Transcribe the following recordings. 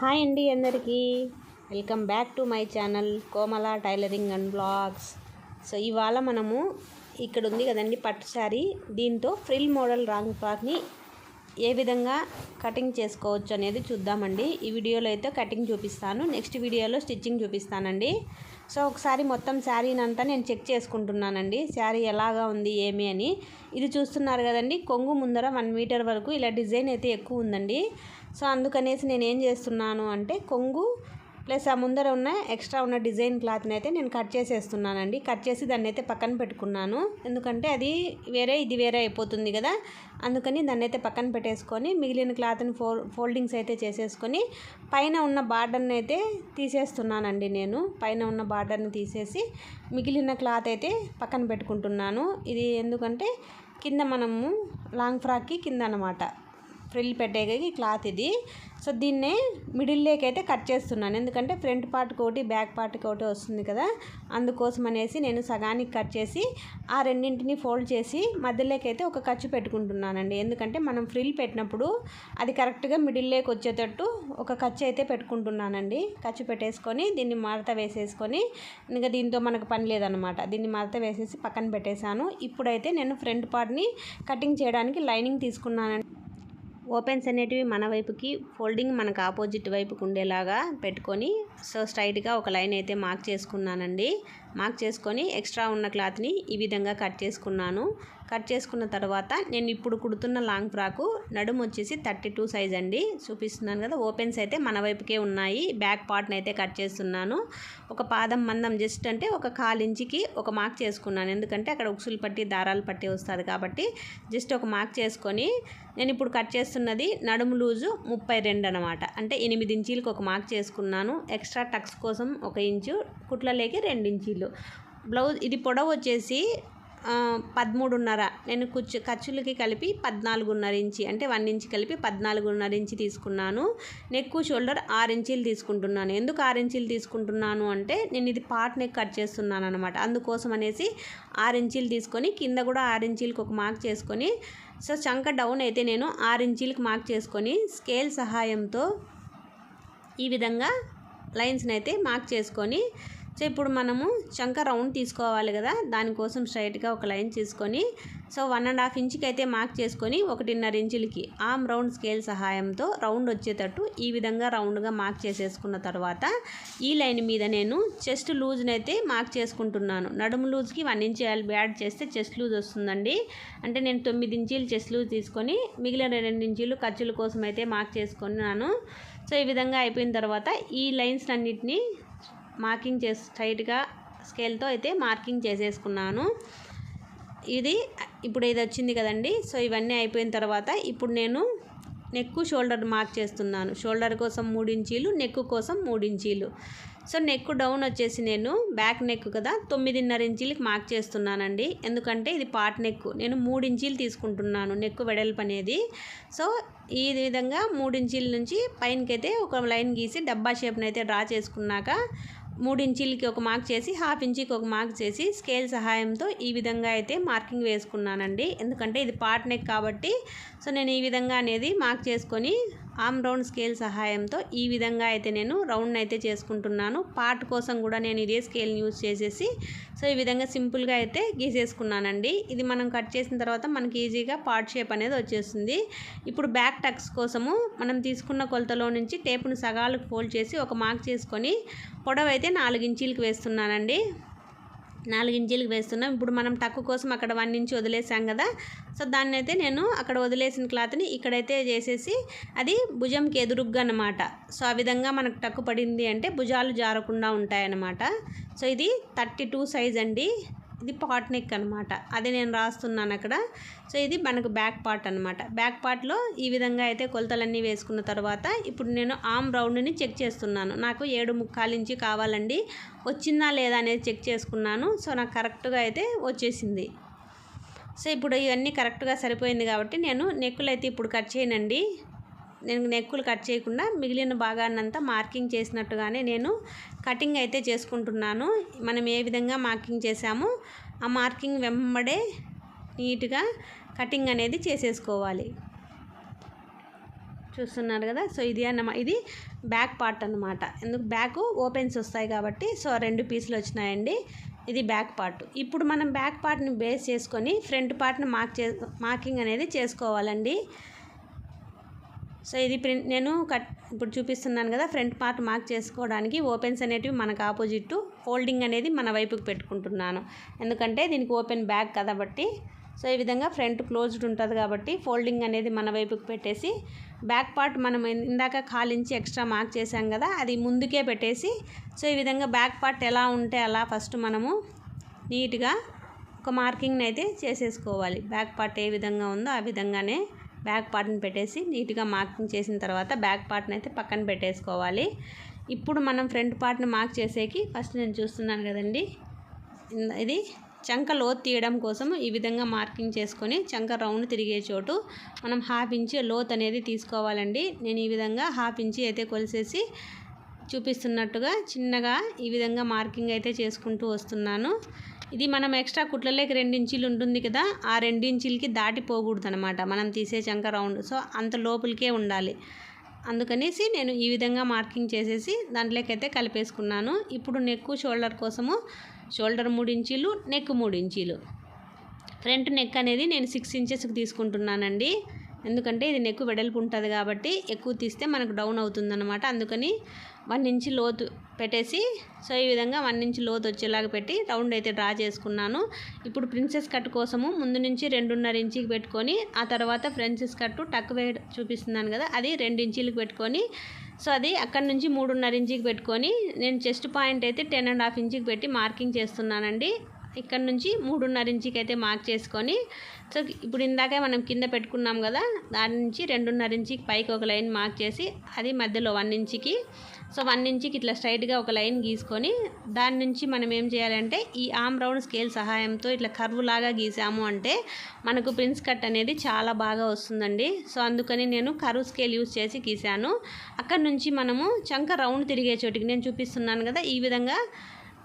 Hi అండి అందరికీ. Welcome back to my channel Komala tailoring and blogs. So ఇవాళ మనము ఇక్కడ ఉంది కదండి పట్టు శారీ. దీంతో ఫ్రిల్ మోడల్ రాంగ్ ఫ్రాక్ని ఏ విధంగా కటింగ్ చేసుకోవచ్చు అనేది చూద్దామండి. ఈ వీడియోలో అయితే కటింగ్ చూపిస్తాను. నెక్స్ట్ వీడియోలో స్టిచ్చింగ్ చూపిస్తానండి. సో ఒకసారి మొత్తం శారీని అంతా నేను చెక్ చేసుకుంటున్నానండి. శారీ ఎలాగా ఉంది ఏమి అని. ఇది చూస్తున్నారు కదండి కొంగు ముందర వన్ మీటర్ వరకు ఇలా డిజైన్ అయితే ఎక్కువ ఉందండి. సో అందుకనేసి నేను ఏం చేస్తున్నాను అంటే కొంగు ప్లస్ ఆ ముందర ఉన్న ఎక్స్ట్రా ఉన్న డిజైన్ క్లాత్ని అయితే నేను కట్ చేసేస్తున్నానండి. కట్ చేసి దాన్ని అయితే పక్కన పెట్టుకున్నాను. ఎందుకంటే అది వేరే ఇది వేరే అయిపోతుంది కదా. అందుకని దాన్ని అయితే పక్కన పెట్టేసుకొని మిగిలిన క్లాత్ని ఫో ఫోల్డింగ్స్ అయితే చేసేసుకొని పైన ఉన్న బార్డర్ని అయితే తీసేస్తున్నానండి నేను. పైన ఉన్న బార్డర్ని తీసేసి మిగిలిన క్లాత్ అయితే పక్కన పెట్టుకుంటున్నాను. ఇది ఎందుకంటే కింద మనము లాంగ్ ఫ్రాక్కి కింద అనమాట ఫ్రిల్ పెట్టేకి క్లాత్ ఇది. సో దీన్నే మిడిల్ లేక్ అయితే కట్ చేస్తున్నాను. ఎందుకంటే ఫ్రంట్ పార్ట్ ఒకటి బ్యాక్ పార్ట్ ఒకటి వస్తుంది కదా. అందుకోసం అనేసి నేను సగానికి కట్ చేసి ఆ రెండింటిని ఫోల్డ్ చేసి మధ్యలోకి అయితే ఒక ఖర్చు పెట్టుకుంటున్నానండి. ఎందుకంటే మనం ఫ్రిల్ పెట్టినప్పుడు అది కరెక్ట్గా మిడిల్ లేక్ వచ్చేటట్టు ఒక ఖర్చు అయితే పెట్టుకుంటున్నానండి. ఖర్చు పెట్టేసుకొని దీన్ని మడత వేసేసుకొని ఇంకా దీంతో మనకు పని లేదనమాట దీన్ని మడత వేసేసి పక్కన పెట్టేశాను. ఇప్పుడైతే నేను ఫ్రంట్ పార్ట్ని కటింగ్ చేయడానికి లైనింగ్ తీసుకున్నానండి. ఓపెన్స్ అనేటివి మన వైపుకి ఫోల్డింగ్ మనకు ఆపోజిట్ వైపుకు ఉండేలాగా పెట్టుకొని సో స్ట్రైట్గా ఒక లైన్ అయితే మార్క్ చేసుకున్నానండి. మార్క్ చేసుకొని ఎక్స్ట్రా ఉన్న క్లాత్ని ఈ విధంగా కట్ చేసుకున్నాను. కట్ చేసుకున్న తర్వాత నేను ఇప్పుడు కుడుతున్న లాంగ్ ఫ్రాకు నడుము వచ్చేసి థర్టీ టూ సైజ్ అండి. చూపిస్తున్నాను కదా ఓపెన్స్ అయితే మన వైపుకే ఉన్నాయి. బ్యాక్ పార్ట్ని అయితే కట్ చేస్తున్నాను. ఒక పాదం మందం జస్ట్ అంటే ఒక కాలించికి ఒక మార్క్ చేసుకున్నాను. ఎందుకంటే అక్కడ ఉక్సులు పట్టి దారాలు పట్టి వస్తుంది కాబట్టి జస్ట్ ఒక మార్క్ చేసుకొని నేను ఇప్పుడు కట్ చేస్తున్నది నడుము లూజు ముప్పై రెండు అనమాట అంటే ఎనిమిది ఇంచీలకు ఒక మార్క్ చేసుకున్నాను. ఎక్స్ట్రా టక్స్ కోసం ఒక ఇంచు కుట్లలేకి రెండు ఇంచీలు. బ్లౌజ్ ఇది పొడవు వచ్చేసి పదమూడున్నర. నేను కుచ్చు ఖర్చులకి కలిపి పద్నాలుగున్నర ఇంచి అంటే వన్ ఇంచ్ కలిపి పద్నాలుగున్నర ఇంచి తీసుకున్నాను. నెక్ షోల్డర్ ఆరు ఇంచీలు తీసుకుంటున్నాను. ఎందుకు ఆరు ఇంచీలు తీసుకుంటున్నాను అంటే నేను ఇది పార్ట్ నెక్ కట్ చేస్తున్నాను అనమాట అందుకోసం అనేసి ఆరు ఇంచీలు తీసుకొని కింద కూడా ఆరు ఇంచీలకు ఒక మార్క్ చేసుకొని సో చంక డౌన్ అయితే నేను ఆరు ఇంచీలకు మార్క్ చేసుకొని స్కేల్ సహాయంతో ఈ విధంగా లైన్స్ని అయితే మార్క్ చేసుకొని సో ఇప్పుడు మనము చంక రౌండ్ తీసుకోవాలి కదా దానికోసం స్ట్రైట్గా ఒక లైన్ తీసుకొని సో వన్ అండ్ హాఫ్ ఇంచ్కి అయితే మార్క్ చేసుకొని ఒకటిన్నర ఇంచులకి ఆమ్ రౌండ్ స్కేల్ సహాయంతో రౌండ్ వచ్చేటట్టు ఈ విధంగా రౌండ్గా మార్క్ చేసేసుకున్న తర్వాత ఈ లైన్ మీద నేను చెస్ట్ లూజ్ని అయితే మార్క్ చేసుకుంటున్నాను. నడుము లూజ్కి వన్ ఇంచ్ యాడ్ చేస్తే చెస్ట్ లూజ్ వస్తుందండి. అంటే నేను తొమ్మిది ఇంచీలు చెస్ట్ లూజ్ తీసుకొని మిగిలిన రెండు ఇంచీలు ఖర్చుల కోసం అయితే మార్క్ చేసుకున్నాను. సో ఈ విధంగా అయిపోయిన తర్వాత ఈ లైన్స్ అన్నిటిని మార్కింగ్ చేసి స్ట్రైట్గా స్కేల్తో అయితే మార్కింగ్ చేసేసుకున్నాను. ఇది ఇప్పుడు ఇది వచ్చింది కదండి. సో ఇవన్నీ అయిపోయిన తర్వాత ఇప్పుడు నేను నెక్ షోల్డర్ మార్క్ చేస్తున్నాను. షోల్డర్ కోసం మూడు ఇంచీలు నెక్ కోసం మూడు ఇంచీలు. సో నెక్ డౌన్ వచ్చేసి నేను బ్యాక్ నెక్ కదా తొమ్మిదిన్నర ఇంచీలకి మార్క్ చేస్తున్నానండి. ఎందుకంటే ఇది పార్ట్ నెక్ నేను మూడు ఇంచీలు తీసుకుంటున్నాను నెక్ వెడల్పు అనేది. సో ఈ విధంగా మూడు ఇంచీల నుంచి పైనకైతే ఒక లైన్ గీసి డబ్బా షేప్ని అయితే డ్రా చేసుకున్నాక మూడు ఇంచీలకి ఒక మార్క్ చేసి హాఫ్ ఇంచీకి ఒక మార్క్ చేసి స్కేల్ సహాయంతో ఈ విధంగా అయితే మార్కింగ్ వేసుకున్నానండి. ఎందుకంటే ఇది పార్ట్ నెక్ కాబట్టి సో నేను ఈ విధంగా అనేది మార్క్ చేసుకొని ఆమ్ రౌండ్ స్కేల్ సహాయంతో ఈ విధంగా అయితే నేను రౌండ్ అయితే చేసుకుంటున్నాను. పార్ట్ కోసం కూడా నేను ఇదే స్కేల్ని యూజ్ చేసేసి సో ఈ విధంగా సింపుల్గా అయితే గీసేసుకున్నానండి. ఇది మనం కట్ చేసిన తర్వాత మనకి ఈజీగా పార్ట్ షేప్ అనేది వచ్చేస్తుంది. ఇప్పుడు బ్యాక్ టక్స్ కోసము మనం తీసుకున్న కొలతలో నుంచి టేపును సగాలకు ఫోల్డ్ చేసి ఒక మార్క్ చేసుకొని పొడవైతే నాలుగు ఇంచీలకు వేస్తున్నానండి. నాలుగు ఇంచీలకు వేస్తున్నాం. ఇప్పుడు మనం తక్కువ కోసం అక్కడ వన్ ఇంచ్ వదిలేసాం కదా. సో దాన్ని అయితే నేను అక్కడ వదిలేసిన క్లాత్ని ఇక్కడైతే చేసేసి అది భుజంకి ఎదురుగ్గా అనమాట సో ఆ విధంగా మనకు టక్కు పడింది అంటే భుజాలు జారకుండా ఉంటాయన్నమాట. సో ఇది థర్టీ టూ సైజ్ అండి. ఇది పాట్ నెక్ అనమాట అది నేను రాస్తున్నాను అక్కడ. సో ఇది మనకు బ్యాక్ పార్ట్ అనమాట బ్యాక్ పార్ట్లో ఈ విధంగా అయితే కొలతలన్నీ వేసుకున్న తర్వాత ఇప్పుడు నేను ఆమ్ రౌండ్ని చెక్ చేస్తున్నాను. నాకు ఏడు ముక్కాల నుంచి కావాలండి. వచ్చిందా లేదా అనేది చెక్ చేసుకున్నాను. సో నాకు కరెక్ట్గా అయితే వచ్చేసింది. సో ఇప్పుడు ఇవన్నీ కరెక్ట్గా సరిపోయింది కాబట్టి నేను నెక్కులు అయితే ఇప్పుడు కట్ చేయనండి. నేను నెక్కులు కట్ చేయకుండా మిగిలిన భాగాన్నంతా మార్కింగ్ చేసినట్టుగానే నేను కటింగ్ అయితే చేసుకుంటున్నాను. మనం ఏ విధంగా మార్కింగ్ చేసామో ఆ మార్కింగ్ వెంబడే నీట్గా కటింగ్ అనేది చేసేసుకోవాలి. చూస్తున్నారు కదా? సో ఇది అన్నమా ఇది బ్యాక్ పార్ట్ అన్నమాట. ఎందుకు? బ్యాక్ ఓపెన్స్ వస్తాయి కాబట్టి సో రెండు పీసులు వచ్చినాయండి. ఇది బ్యాక్ పార్ట్. ఇప్పుడు మనం బ్యాక్ పార్ట్ని బేస్ చేసుకొని ఫ్రంట్ పార్ట్ని మార్క్ చే మార్కింగ్ అనేది చేసుకోవాలండి. సో ఇది ప్రింట్ నేను కట్ ఇప్పుడు చూపిస్తున్నాను కదా ఫ్రంట్ పార్ట్ మార్క్ చేసుకోవడానికి ఓపెన్స్ అనేటివి మనకు ఆపోజిట్ ఫోల్డింగ్ అనేది మన వైపుకి పెట్టుకుంటున్నాను. ఎందుకంటే దీనికి ఓపెన్ బ్యాక్ కాబట్టి సో ఈ విధంగా ఫ్రంట్ క్లోజ్డ్ ఉంటుంది కాబట్టి ఫోల్డింగ్ అనేది మన వైపుకి పెట్టేసి బ్యాక్ పార్ట్ మనం ఇందాక కాలించి ఎక్స్ట్రా మార్క్ చేసాం కదా అది ముందుకే పెట్టేసి సో ఈ విధంగా బ్యాక్ పార్ట్ ఎలా ఉంటే అలా ఫస్ట్ మనము నీట్గా ఒక మార్కింగ్ని అయితే చేసేసుకోవాలి. బ్యాక్ పార్ట్ ఏ విధంగా ఉందో ఆ విధంగానే బ్యాక్ పార్ట్ని పెట్టేసి నీట్గా మార్కింగ్ చేసిన తర్వాత బ్యాక్ పార్ట్ని అయితే పక్కన పెట్టేసుకోవాలి. ఇప్పుడు మనం ఫ్రంట్ పార్ట్ని మార్క్ చేసేకి ఫస్ట్ నేను చూస్తున్నాను కదండి. ఇది చంక లోతు తీయడం కోసం ఈ విధంగా మార్కింగ్ చేసుకొని చంక రౌండ్ తిరిగే చోటు మనం హాఫ్ ఇంచ్ లోత్ అనేది తీసుకోవాలండి. నేను ఈ విధంగా హాఫ్ ఇంచి అయితే కొలిసేసి చూపిస్తున్నట్టుగా చిన్నగా ఈ విధంగా మార్కింగ్ అయితే చేసుకుంటూ వస్తున్నాను. ఇది మనం ఎక్స్ట్రా కుట్లలోకి రెండు ఇంచీలు ఉంటుంది కదా ఆ రెండు ఇంచీలకి దాటిపోకూడదు అనమాట మనం తీసే రౌండ్ సో అంత లోపలికే ఉండాలి. అందుకనేసి నేను ఈ విధంగా మార్కింగ్ చేసేసి దాంట్లోకి అయితే కలిపేసుకున్నాను. ఇప్పుడు నెక్ షోల్డర్ కోసము షోల్డర్ మూడు ఇంచీలు నెక్ మూడు ఇంచీలు. ఫ్రంట్ నెక్ అనేది నేను సిక్స్ ఇంచెస్కి తీసుకుంటున్నానండి. ఎందుకంటే ఇది నెక్ వెడల్పు ఉంటుంది కాబట్టి ఎక్కువ తీస్తే మనకు డౌన్ అవుతుందన్నమాట. అందుకని వన్ ఇంచ్ లోతు పెట్టేసి సో ఈ విధంగా వన్ ఇంచ్ లోతు వచ్చేలాగా పెట్టి రౌండ్ అయితే డ్రా చేసుకున్నాను. ఇప్పుడు ప్రిన్సెస్ కట్ కోసము ముందు నుంచి రెండున్నర ఇంచుకి పెట్టుకొని ఆ తర్వాత ప్రిన్సెస్ కట్టు టక్ వే చూపిస్తున్నాను కదా అది రెండు ఇంచీలకు పెట్టుకొని సో అది అక్కడి నుంచి మూడున్నర ఇంచుకి పెట్టుకొని నేను చెస్ట్ పాయింట్ అయితే టెన్ అండ్ హాఫ్ ఇంచుకి పెట్టి మార్కింగ్ చేస్తున్నానండి. ఇక్కడ నుంచి మూడున్నర ఇంచుకి అయితే మార్క్ చేసుకొని సో ఇప్పుడు ఇందాకే మనం కింద పెట్టుకున్నాం కదా దాని నుంచి రెండున్నర ఇంచుకి పైకి ఒక లైన్ మార్క్ చేసి అది మధ్యలో వన్ ఇంచుకి సో వన్ ఇంచుకి ఇట్లా స్ట్రైట్గా ఒక లైన్ గీసుకొని దాని నుంచి మనం ఏం చేయాలంటే ఈ ఆమ్ రౌండ్ స్కేల్ సహాయంతో ఇట్లా కర్వ్ లాగా గీసాము అంటే మనకు ప్రిన్స్ కట్ అనేది చాలా బాగా వస్తుందండి. సో అందుకని నేను కర్వ్ స్కేల్ యూస్ చేసి గీసాను. అక్కడ నుంచి మనము చంక రౌండ్ తిరిగే చోటికి నేను చూపిస్తున్నాను కదా ఈ విధంగా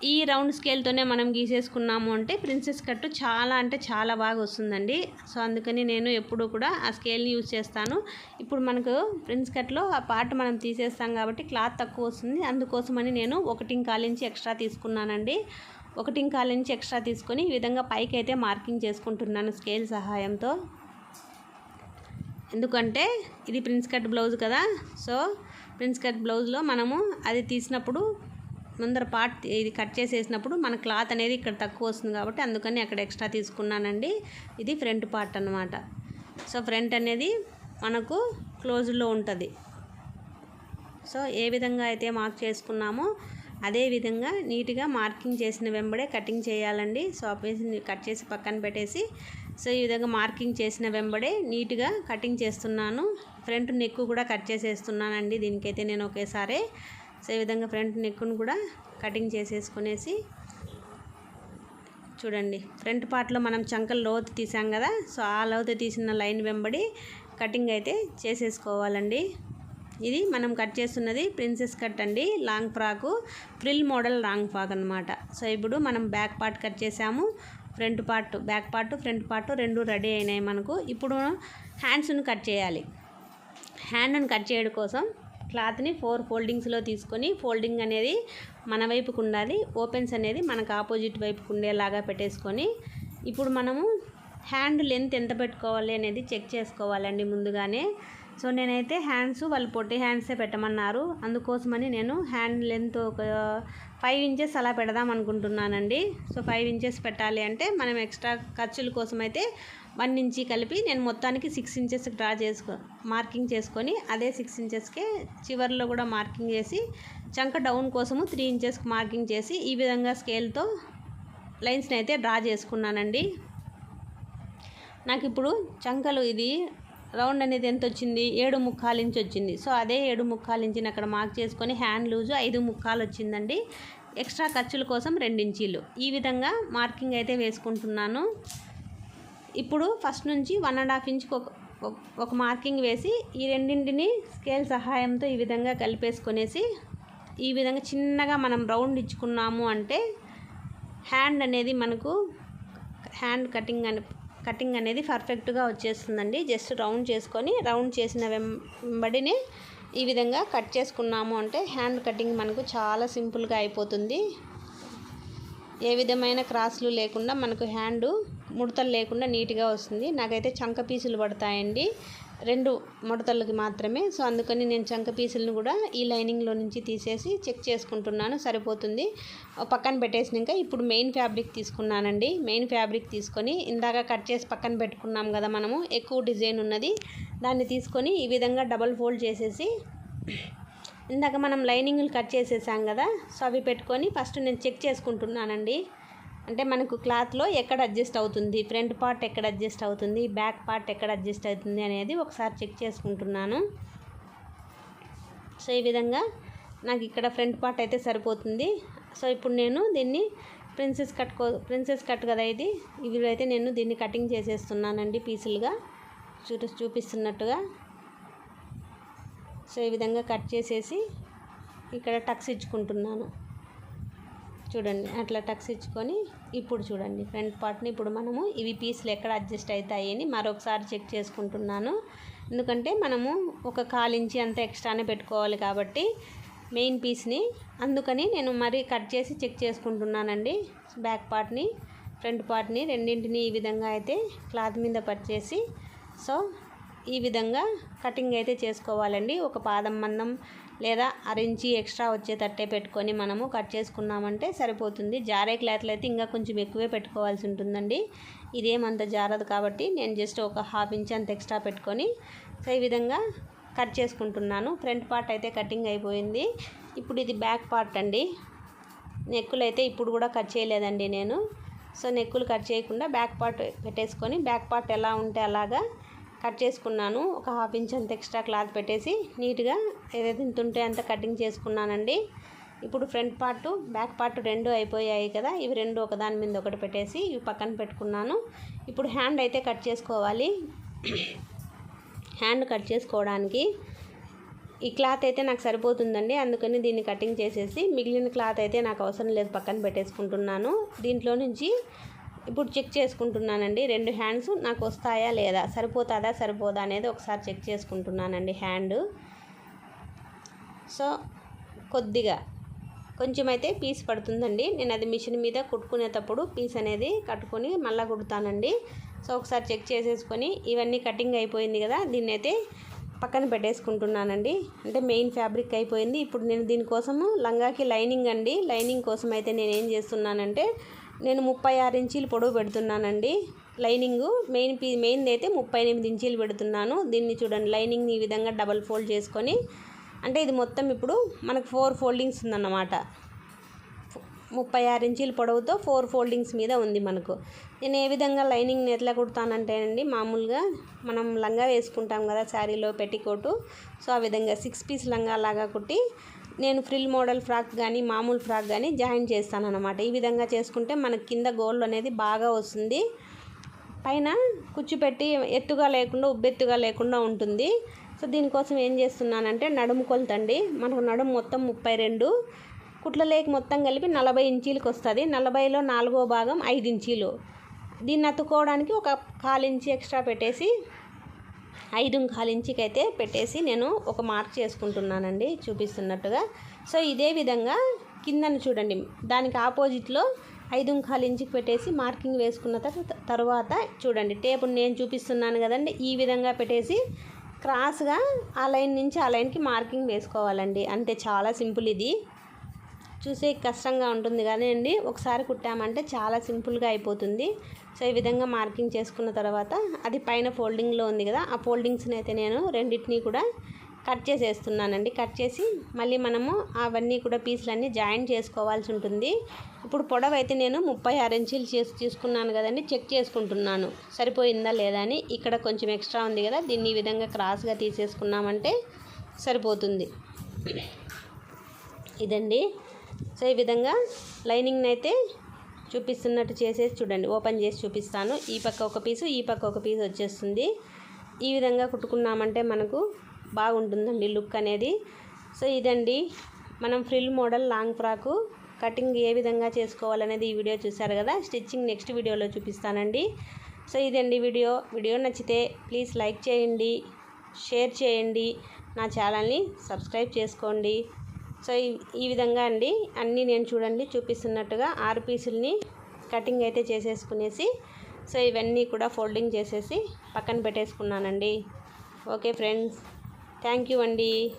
ఈ రౌండ్ స్కేల్తోనే మనం గీసేసుకున్నాము అంటే ప్రిన్సెస్ కట్టు చాలా అంటే చాలా బాగా వస్తుందండి. సో అందుకని నేను ఎప్పుడూ కూడా ఆ స్కేల్ని యూజ్ చేస్తాను. ఇప్పుడు మనకు ప్రిన్స్ కట్లో ఆ పార్ట్ మనం తీసేస్తాం కాబట్టి క్లాత్ తక్కువ వస్తుంది. అందుకోసమని నేను ఒకటి కాలించి ఎక్స్ట్రా తీసుకున్నానండి. ఒకటి కాలించి ఎక్స్ట్రా తీసుకొని ఈ విధంగా పైకి అయితే మార్కింగ్ చేసుకుంటున్నాను స్కేల్ సహాయంతో. ఎందుకంటే ఇది ప్రిన్స్ కట్ బ్లౌజ్ కదా. సో ప్రిన్స్ కట్ బ్లౌజ్లో మనము అది తీసినప్పుడు ముందర పార్ట్ ఇది కట్ చేసేసినప్పుడు మన క్లాత్ అనేది ఇక్కడ తక్కువ వస్తుంది కాబట్టి అందుకని అక్కడ ఎక్స్ట్రా తీసుకున్నానండి. ఇది ఫ్రంట్ పార్ట్ అనమాట సో ఫ్రంట్ అనేది మనకు క్లోజ్లో ఉంటుంది. సో ఏ విధంగా అయితే మార్క్ చేసుకున్నామో అదే విధంగా నీట్గా మార్కింగ్ చేసిన వెంబడే కటింగ్ చేయాలండి. సో ఆ కట్ చేసి పక్కన పెట్టేసి సో ఈ విధంగా మార్కింగ్ చేసిన వెంబడే నీట్గా కటింగ్ చేస్తున్నాను. ఫ్రంట్ నెక్ కూడా కట్ చేసేస్తున్నానండి. దీనికైతే నేను ఒకేసారి సో ఈ విధంగా ఫ్రంట్ నెక్కును కూడా కటింగ్ చేసేసుకునేసి చూడండి. ఫ్రంట్ పార్ట్లో మనం చంకలు లోతు తీసాం కదా సో ఆ లోతు తీసిన లైన్ వెంబడి కటింగ్ అయితే చేసేసుకోవాలండి. ఇది మనం కట్ చేస్తున్నది ప్రిన్సెస్ కట్ అండి long frock frill model long frock అనమాట సో ఇప్పుడు మనం బ్యాక్ పార్ట్ కట్ చేసాము front part back part front part రెండు రెడీ అయినాయి మనకు. ఇప్పుడు హ్యాండ్స్ను కట్ చేయాలి. హ్యాండ్ని కట్ చేయడం కోసం క్లాత్ని ఫోర్ ఫోల్డింగ్స్లో తీసుకొని ఫోల్డింగ్ అనేది మన వైపుకు ఉండాలి. ఓపెన్స్ అనేది మనకు ఆపోజిట్ వైపుకు ఉండేలాగా పెట్టేసుకొని ఇప్పుడు మనము హ్యాండ్ లెంత్ ఎంత పెట్టుకోవాలి అనేది చెక్ చేసుకోవాలండి ముందుగానే. సో నేనైతే హ్యాండ్స్ వాళ్ళు పొట్టి హ్యాండ్సే పెట్టమన్నారు. అందుకోసమని నేను హ్యాండ్ లెంత్ ఒక ఫైవ్ ఇంచెస్ అలా పెడదాం అనుకుంటున్నానండి. సో ఫైవ్ ఇంచెస్ పెట్టాలి అంటే మనం ఎక్స్ట్రా ఖర్చుల కోసం అయితే వన్ ఇంచి కలిపి నేను మొత్తానికి సిక్స్ ఇంచెస్ డ్రా చేసుకో మార్కింగ్ చేసుకొని అదే సిక్స్ ఇంచెస్కే చివర్లో కూడా మార్కింగ్ చేసి చంక డౌన్ కోసము త్రీ ఇంచెస్కి మార్కింగ్ చేసి ఈ విధంగా స్కేల్తో లైన్స్ని అయితే డ్రా చేసుకున్నానండి. నాకు ఇప్పుడు చంకలు ఇది రౌండ్ అనేది ఎంత వచ్చింది? ఏడు ముక్కాలు ఇంచు వచ్చింది. సో అదే ఏడు ముక్కాలు ఇంచుని అక్కడ మార్క్ చేసుకొని హ్యాండ్ లూజు ఐదు ముక్కాలు వచ్చిందండి. ఎక్స్ట్రా ఖర్చుల కోసం రెండు ఇంచీలు ఈ విధంగా మార్కింగ్ అయితే వేసుకుంటున్నాను. ఇప్పుడు ఫస్ట్ నుంచి వన్ అండ్ హాఫ్ ఇంచ్కి ఒక ఒక- ఒక మార్కింగ్ వేసి ఈ రెండింటిని స్కేల్ సహాయంతో ఈ విధంగా కలిపేసుకొనేసి ఈ విధంగా చిన్నగా మనం రౌండ్ ఇచ్చుకున్నాము అంటే హ్యాండ్ అనేది మనకు హ్యాండ్ కటింగ్ అని కటింగ్ అనేది పర్ఫెక్ట్గా వచ్చేస్తుందండి. జస్ట్ రౌండ్ చేసుకొని రౌండ్ చేసిన వెంబడిని ఈ విధంగా కట్ చేసుకున్నాము అంటే హ్యాండ్ కటింగ్ మనకు చాలా సింపుల్గా అయిపోతుంది. ఏ విధమైన క్రాస్లు లేకుండా మనకు హ్యాండు ముడతలు లేకుండా నీట్గా వస్తుంది. నాకైతే చంక పీసులు పడతాయండి. రెండు ముడతలకి మాత్రమే. సో అందుకని నేను చంక పీసులను కూడా ఈ లైనింగ్లో నుంచి తీసేసి చెక్ చేసుకుంటున్నాను. సరిపోతుంది. పక్కన పెట్టేసినాక ఇప్పుడు మెయిన్ ఫ్యాబ్రిక్ తీసుకున్నానండి. మెయిన్ ఫ్యాబ్రిక్ తీసుకొని ఇందాక కట్ చేసి పక్కన పెట్టుకున్నాం కదా మనము ఎక్కువ డిజైన్ ఉన్నది. దాన్ని తీసుకొని ఈ విధంగా డబల్ ఫోల్డ్ చేసేసి ఇందాక మనం లైనింగ్లు కట్ చేసేసాం కదా సో అవి పెట్టుకొని ఫస్ట్ నేను చెక్ చేసుకుంటున్నానండి. అంటే మనకు క్లాత్లో ఎక్కడ అడ్జస్ట్ అవుతుంది? ఫ్రంట్ పార్ట్ ఎక్కడ అడ్జస్ట్ అవుతుంది? బ్యాక్ పార్ట్ ఎక్కడ అడ్జస్ట్ అవుతుంది అనేది ఒకసారి చెక్ చేసుకుంటున్నాను. సో ఈ విధంగా నాకు ఇక్కడ ఫ్రంట్ పార్ట్ అయితే సరిపోతుంది. సో ఇప్పుడు నేను దీన్ని ప్రిన్సెస్ కట్ కో ప్రిన్సెస్ కట్ కదా ఇది? ఇవి అయితే నేను దీన్ని కటింగ్ చేసేస్తున్నానండి పీసులుగా. చూ చూపిస్తున్నట్టుగా. సో ఈ విధంగా కట్ చేసేసి ఇక్కడ టక్స్ ఇచ్చుకుంటున్నాను. చూడండి అట్లా టక్స్ ఇచ్చుకొని ఇప్పుడు చూడండి ఫ్రంట్ పార్ట్ని. ఇప్పుడు మనము ఇవి పీసులు ఎక్కడ అడ్జస్ట్ అవుతాయి అని మరొకసారి చెక్ చేసుకుంటున్నాను. ఎందుకంటే మనము ఒక కాలించి అంత ఎక్స్ట్రానే పెట్టుకోవాలి కాబట్టి మెయిన్ పీస్ని. అందుకని నేను మరీ కట్ చేసి చెక్ చేసుకుంటున్నానండి బ్యాక్ పార్ట్ని ఫ్రంట్ పార్ట్ని. రెండింటిని ఈ విధంగా అయితే క్లాత్ మీద పర్చేసి. సో ఈ విధంగా కటింగ్ అయితే చేసుకోవాలండి. ఒక పాదం మందం లేదా అరించి ఎక్స్ట్రా వచ్చేటట్టే పెట్టుకొని మనము కట్ చేసుకున్నామంటే సరిపోతుంది. జారే క్లాత్లు అయితే ఇంకా కొంచెం ఎక్కువే పెట్టుకోవాల్సి ఉంటుందండి. ఇదేమంత జారదు కాబట్టి నేను జస్ట్ ఒక హాఫ్ ఇంచ్ అంత ఎక్స్ట్రా పెట్టుకొని సో ఈ విధంగా కట్ చేసుకుంటున్నాను. ఫ్రంట్ పార్ట్ అయితే కటింగ్ అయిపోయింది. ఇప్పుడు ఇది బ్యాక్ పార్ట్ అండి. నెక్కులు అయితే ఇప్పుడు కూడా కట్ చేయలేదండి నేను. సో నెక్కులు కట్ చేయకుండా బ్యాక్ పార్ట్ పెట్టేసుకొని బ్యాక్ పార్ట్ ఎలా ఉంటే అలాగా కట్ చేసుకున్నాను. ఒక హాఫ్ ఇంచ్ అంత ఎక్స్ట్రా క్లాత్ పెట్టేసి నీట్గా ఏదైతే తింటుంటే అంత కటింగ్ చేసుకున్నానండి. ఇప్పుడు ఫ్రంట్ పార్ట్ బ్యాక్ పార్ట్ రెండు అయిపోయాయి కదా ఇవి రెండు ఒకదాని మీద ఒకటి పెట్టేసి ఇవి పక్కన పెట్టుకున్నాను. ఇప్పుడు హ్యాండ్ అయితే కట్ చేసుకోవాలి. హ్యాండ్ కట్ చేసుకోవడానికి ఈ క్లాత్ అయితే నాకు సరిపోతుందండి. అందుకని దీన్ని కటింగ్ చేసేసి మిగిలిన క్లాత్ అయితే నాకు అవసరం లేదు పక్కన పెట్టేసుకుంటున్నాను. దీంట్లో నుంచి ఇప్పుడు చెక్ చేసుకుంటున్నానండి. రెండు హ్యాండ్స్ నాకు వస్తాయా లేదా? సరిపోతుందా సరిపోదా అనేది ఒకసారి చెక్ చేసుకుంటున్నానండి హ్యాండ్. సో కొద్దిగా. కొంచెం అయితే పీస్ పడుతుందండి. నేను అది మిషన్ మీద కుట్టుకునేటప్పుడు పీస్ అనేది కట్టుకొని మళ్ళీ కుడతానండి. సో ఒకసారి చెక్ చేసేసుకొని ఇవన్నీ కటింగ్ అయిపోయింది కదా దీన్ని అయితే పక్కన పెట్టేసుకుంటున్నానండి. అంటే మెయిన్ ఫ్యాబ్రిక్ అయిపోయింది. ఇప్పుడు నేను దీనికోసము లంగాకి లైనింగ్ అండి. లైనింగ్ కోసం అయితే నేను ఏం చేస్తున్నానంటే నేను ముప్పై ఆరు ఇంచీలు పొడవు పెడుతున్నానండి. లైనింగ్ మెయిన్ పీ మెయిన్ అయితే ముప్పై ఎనిమిది ఇంచీలు పెడుతున్నాను. దీన్ని చూడండి లైనింగ్ ఈ విధంగా డబల్ ఫోల్డ్ చేసుకొని. అంటే ఇది మొత్తం ఇప్పుడు మనకు ఫోర్ ఫోల్డింగ్స్ ఉందన్నమాట. ముప్పై ఆరు ఇంచీల పొడవుతో ఫోర్ ఫోల్డింగ్స్ మీద ఉంది మనకు. నేను ఏ విధంగా లైనింగ్ ఎట్లా కుడతానంటేనండి మామూలుగా మనం లంగా వేసుకుంటాం కదా శారీలో పెట్టికోటు సో ఆ విధంగా సిక్స్ పీస్ లంగా లాగా కుట్టి నేను ఫ్రిల్ మోడల్ ఫ్రాక్ కానీ మామూలు ఫ్రాక్ కానీ జాయిన్ చేస్తాను అనమాట ఈ విధంగా చేసుకుంటే మనకి కింద గోల్డ్ అనేది బాగా వస్తుంది. పైన కుచ్చిపెట్టి ఎత్తుగా లేకుండా ఉబ్బెత్తుగా లేకుండా ఉంటుంది. సో దీనికోసం ఏం చేస్తున్నానంటే నడుము కొలతండి. మనకు నడుము మొత్తం ముప్పై రెండు. కుట్లలేక మొత్తం కలిపి నలభై ఇంచీలకు వస్తుంది. నలభైలో నాలుగో భాగం ఐదు ఇంచీలు. దీన్ని అతుక్కోవడానికి ఒక కాలు ఇంచి ఎక్స్ట్రా పెట్టేసి ఐదు ఇంకాలించికైతే పెట్టేసి నేను ఒక మార్క్ చేసుకుంటున్నానండి చూపిస్తున్నట్టుగా. సో ఇదే విధంగా కిందను చూడండి దానికి ఆపోజిట్లో ఐదు ఇంకాలు ఇంచుకు పెట్టేసి మార్కింగ్ వేసుకున్న తర్వాత చూడండి టేపును నేను చూపిస్తున్నాను కదండి ఈ విధంగా పెట్టేసి క్రాస్గా ఆ లైన్ నుంచి ఆ లైన్కి మార్కింగ్ వేసుకోవాలండి. అంతే చాలా సింపుల్ ఇది. చూసే కష్టంగా ఉంటుంది కానీ అండి ఒకసారి కుట్టామంటే చాలా సింపుల్గా అయిపోతుంది. సో ఈ విధంగా మార్కింగ్ చేసుకున్న తర్వాత అది పైన ఫోల్డింగ్లో ఉంది కదా ఆ ఫోల్డింగ్స్ని అయితే నేను రెండింటిని కూడా కట్ చేసేస్తున్నానండి. కట్ చేసి మళ్ళీ మనము అవన్నీ కూడా పీసులన్నీ జాయిన్ చేసుకోవాల్సి ఉంటుంది. ఇప్పుడు పొడవు అయితే నేను ముప్పై ఆరు ఇంచీలు చేసి తీసుకున్నాను కదండి చెక్ చేసుకుంటున్నాను. సరిపోయిందా లేదా అని. ఇక్కడ కొంచెం ఎక్స్ట్రా ఉంది కదా దీన్ని ఈ విధంగా క్రాస్గా తీసేసుకున్నామంటే సరిపోతుంది. ఇదండి. సో ఈ విధంగా లైనింగ్ని అయితే చూపిస్తున్నట్టు చేసేసి చూడండి. ఓపెన్ చేసి చూపిస్తాను. ఈ పక్క ఒక పీసు ఈ పక్క ఒక పీసు వచ్చేస్తుంది. ఈ విధంగా కుట్టుకున్నామంటే మనకు బాగుంటుందండి లుక్ అనేది. సో ఇదండి మనం frill model long frock. Cutting ఏ విధంగా చేసుకోవాలనేది ఈ వీడియో చూసారు కదా? స్టిచ్చింగ్ నెక్స్ట్ వీడియోలో చూపిస్తానండి. సో ఇదండి వీడియో. వీడియో నచ్చితే ప్లీజ్ లైక్ చేయండి షేర్ చేయండి. నా ఛానల్ని సబ్స్క్రైబ్ చేసుకోండి. సో ఈ- విధంగా అండి. అన్నీ నేను చూడండి చూపిస్తున్నట్టుగా ఆరు పీసుల్ని కటింగ్ అయితే చేసేసుకునేసి సో ఇవన్నీ కూడా ఫోల్డింగ్ చేసేసి పక్కన పెట్టేసుకున్నానండి. ఓకే ఫ్రెండ్స్ థ్యాంక్ యూ అండి.